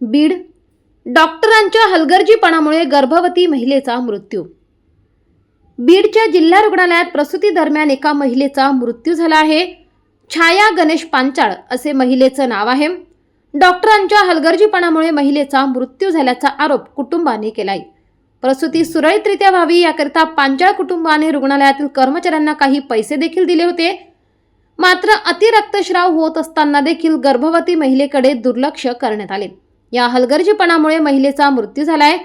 बीड. डॉक्टरांच्या हलगर्जीपणामुळे गर्भवती महिलेचा मृत्यू. बीडच्या जिल्हा रुग्णालयात प्रसूती दरम्यान एका महिलेचा मृत्यू झाला आहे. छाया गणेश पांचाळ असे महिलेचं नाव आहे. डॉक्टरांच्या हलगर्जीपणामुळे महिलेचा मृत्यू झाल्याचा आरोप कुटुंबाने केलाय. प्रसूती सुरळीतरित्या व्हावी याकरिता पांचाळ कुटुंबाने रुग्णालयातील कर्मचाऱ्यांना काही पैसे देखील दिले होते. मात्र अतिरक्तस्राव होत असताना देखील गर्भवती महिलेकडे दुर्लक्ष करण्यात आले. या हलगर्जीपणामुळे महिलेचा मृत्यू झालाय.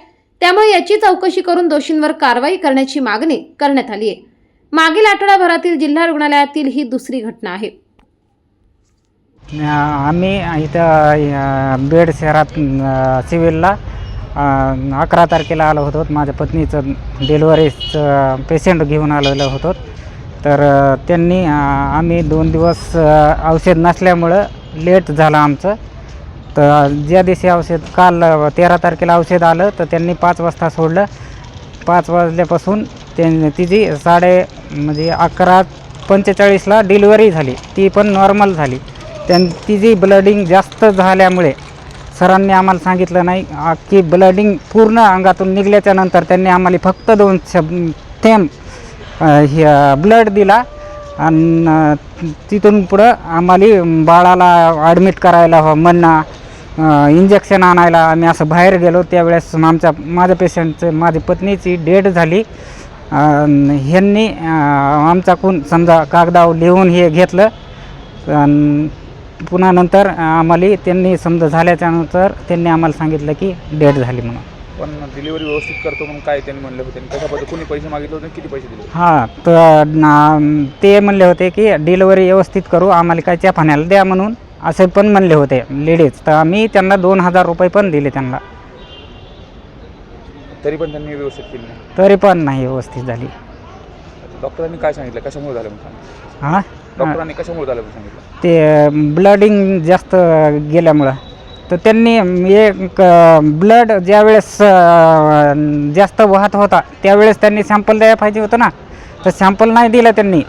त्यामुळे याची चौकशी करून दोषींवर कारवाई करण्याची मागणी करण्यात आली आहे. मागील आठवडाभरातील जिल्हा रुग्णालयातील ही दुसरी घटना आहे. आम्ही इथं बीड शहरात सिव्हिलला अकरा तारखेला आलो होतो. माझ्या पत्नीचं डिलिव्हरीचं पेशंट घेऊन आलेलो होतो. तर त्यांनी आम्ही दोन दिवस औषध नसल्यामुळं लेट झालं आमचं. तर ज्या दिवशी औषध काल तेरा तारखेला औषध आलं तर त्यांनी पाच वाजता सोडलं. पाच वाजल्यापासून त्यां तिची साडे म्हणजे अकरा पंचेचाळीसला डिलिव्हरी झाली. ती पण नॉर्मल झाली. त्यां तिची ब्लडिंग जास्त झाल्यामुळे सरांनी आम्हाला सांगितलं नाही की ब्लडिंग पूर्ण अंगातून निघल्याच्या नंतर त्यांनी आम्हाला फक्त दोन शब थेंब ब्लड दिला. आणि तिथून पुढं आम्हाला बाळाला ॲडमिट करायला हवं म्हणणं इंजेक्शन आणायला आम्ही असं बाहेर गेलो. त्यावेळेस आमच्या माझ्या पेशंटचं माझी पत्नीची डेट झाली. ह्यांनी अं, आमच्याकडून समजा कागदावर लिहून हे घेतलं. पुन्हा नंतर आम्हाला त्यांनी समजा झाल्याच्यानंतर त्यांनी आम्हाला सांगितलं की डेट झाली म्हणून. पण डिलिव्हरी व्यवस्थित करतो म्हणून काय त्यांनी म्हणले होते? कशा पद्धती कोणी पैसे मागितले होते? किती पैसे दिले? हां तर ते म्हणले होते की डिलिव्हरी व्यवस्थित करू. आम्हाला काय पाण्याला द्या म्हणून. असे पण म्हणले होते लेडीज तर आम्ही त्यांना दोन हजार रुपये पण दिले त्यांना. तरी पण त्यांनी व्यवस्थित केली नाही. तरी पण नाही व्यवस्थित झाली. डॉक्टरांनी काय सांगितलं? कशामुळे झालं म्हणून सांगितलं? हां? डॉक्टरांनी कशामुळे झालं म्हणून सांगितलं? ते ब्लडिंग जास्त गेल्यामुळं. तर त्यांनी एक ब्लड ज्यावेळेस अं, जास्त वाहत होता त्यावेळेस त्यांनी सॅम्पल द्यायला पाहिजे होतं ना. तर सॅम्पल नाही दिलं त्यांनी.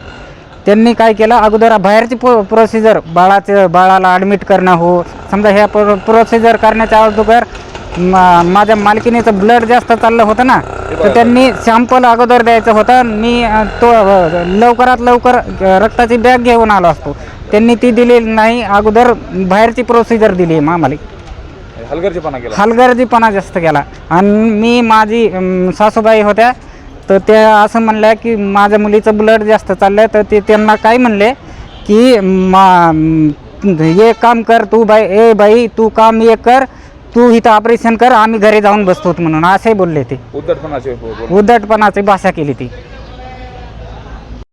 त्यांनी काय केलं? अगोदर बाहेरची प्रो प्रोसिजर बाळाचं बाळाला ॲडमिट करणं हो. समजा ह्या प्रो प्रोसिजर करण्याच्या अगोदर मा माझ्या मालकिनीचं ब्लड जास्त चाललं होतं ना तर त्यांनी सॅम्पल अगोदर द्यायचं होतं. मी तो लवकरात लवकर रक्ताची बॅग घेऊन आलो असतो. त्यांनी ती दिली नाही. अगोदर बाहेरची प्रोसिजर दिली आम्हाला हलगर्जीपणा हलगर्जीपणा जास्त केला. आणि मी माझी सासूबाई होत्या तर त्या असं म्हणल्या की माझ्या मुलीचं ब्लड जास्त चाललं तर ते त्यांना काय म्हणले की मा हे काम कर तू बाई ए बाई तू काम हे कर तू इथं ऑपरेशन कर आम्ही घरी जाऊन बसतो म्हणून असे बोलले ते. उद्धटपणाचे उद्धटपणाची भाषा केली ती.